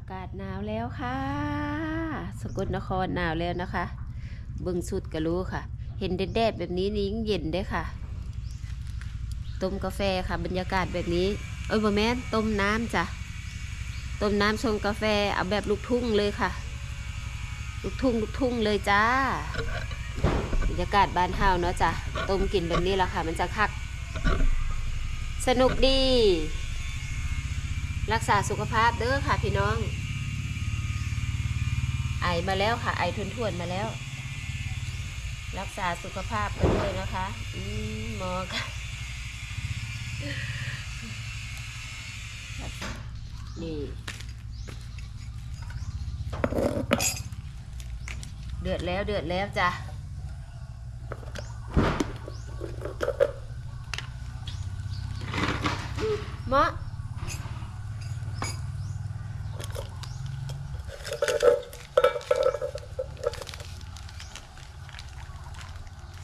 อากาศหนาวแล้วค่ะ สกลนครหนาวแล้วนะคะ เบิ่งสุดก็รู้ค่ะ เห็นแดดแบบนี้นี่ยิ่งเย็นเด้ค่ะ ต้มกาแฟค่ะ บรรยากาศแบบนี้ เอ้ยบ่แม่นต้มน้ำจ้ะ ต้มน้ำชงกาแฟเอาแบบลูกทุ่งเลยค่ะ ลูกทุ่งลูกทุ่งเลยจ้า บรรยากาศบ้านเฮาเนาะจ้ะ ต้มกินแบบนี้ละค่ะ มันจะคัก สนุกดี รักษาสุขภาพเด้อค่ะพี่น้อง ไอมาแล้วค่ะ ไอทวนๆมาแล้ว รักษาสุขภาพกันด้วยนะคะอืมหมอค่ะนี่เดือดแล้วเดือดแล้วจ้ะหมอ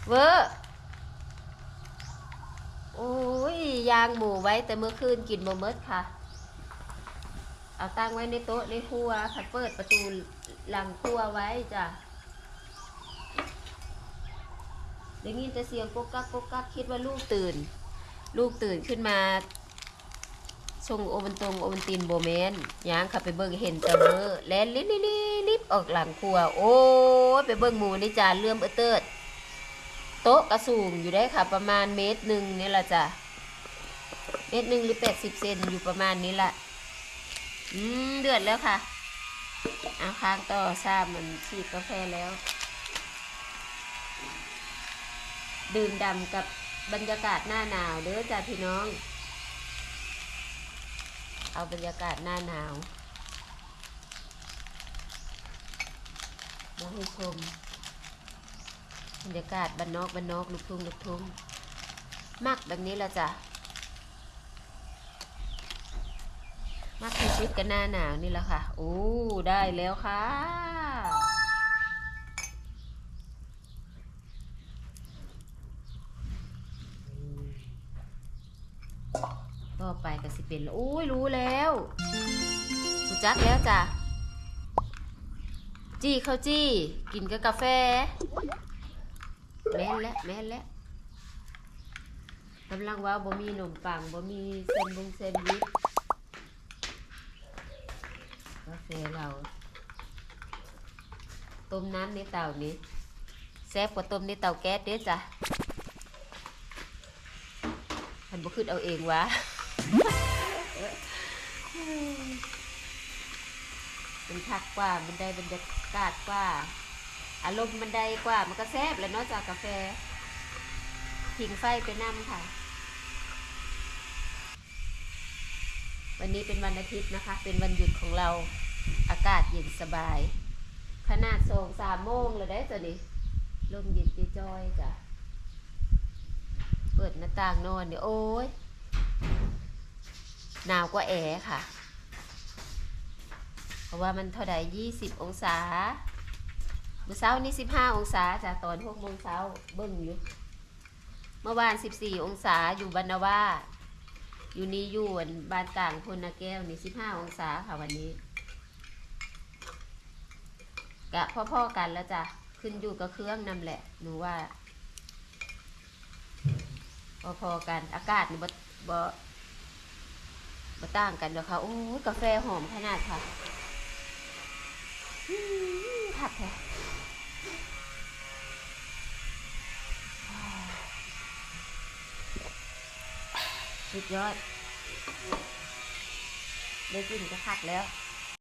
เวอร์โอ้ยยางหมูไว้แต่เมื่อคืนกินบ่เมดค่ะ เอาตั้งไว้ในโต๊ะในครัวผัดเปิดประตูหลังครัวไว้จ้ะได้ยินแต่เสียงก๊กกักก๊กกักคิดว่าลูกตื่น ลูกตื่นขึ้นมาชงโอวันตรงโอวันตินโบแมนย่างขับไปเบิ่งเห็นแต่เบอแลนลิบลิบลิบลิบออกหลังครัว โอ้ไปเบิ่งหมูในจานเลื่อมเอเติด โต๊ะกระสูงอยู่ได้ค่ะ ประมาณเมตรหนึ่งนี่แหละจ้ะเมตรหนึ่งหรือแปดสิบเซนอยู่ประมาณนี้แหละอืมเดือดแล้วค่ะเอาค้างต่อทราบมันฉีดกาแฟแล้ว ดื่มดำกับบรรยากาศหน้าหนาวเด้อจ้าพี่น้อง เอาบรรยากาศหน้าหนาวมาให้ชม บรรยากาศบ้านนอกบ้านนอกลูกทุ่งลูกทุ่งมักแบบนี้ละจ้ะมักที่สุดกันหน้าหนาวนี่แหละค่ะโอ้ได้แล้วค่ะ ต่อไปก็สิเป็นโอ้ยรู้แล้วรู้จักแล้วจ้ะจี้ข้าวจี้ กินกับกาแฟ แม่นแล้วแม่นแล้วกำลังว่าบ่มีขนมปังบ่มีเซนบุงเซนวิชกาแฟเราต้มน้ำในเตานี้แซ่บกว่าต้มในเตาแก๊สเด้จ้ะมันบ่ขึ้นเอาเองวะมันคักกว่ามันได้บรรยากาศกว่า อารมณ์มันได้กว่ามันก็แซ่บแล้วเนาะจากกาแฟผิงไฟไปนั่มค่ะ วันนี้เป็นวันอาทิตย์นะคะ เป็นวันหยุดของเราอากาศเย็นสบาย ขนาดสองสามโมงเลยได้ตัวนี้ลมเย็นจอยจ้ะเปิดหน้าต่างนอนเนี่ยโอ้ยหนาวกว่าแอร์ค่ะ เพราะว่ามันเท่าใดยี่สิบองศา เมื่อเช้านี้สิบห้าองศาจ้ะตอนหกโมงเช้าเบิ่งอยู่ เมื่อวานสิบสี่องศาอยู่บรรณวาอยู่นี่อยู่นบ้านกลางพลนาแก้วนี่สิบห้าองศาค่ะวันนี้กะพ่อๆกันแล้วจ้ะขึ้นอยู่กับเครื่องนำแหละหนูว่า พอๆกันอากาศนี่บ่บ่บ่ต่างกันหรอกค่ะโอ้ยกาแฟหอมขนาดค่ะผัดแท้ สุดยอด ได้กินก็คักแล้ว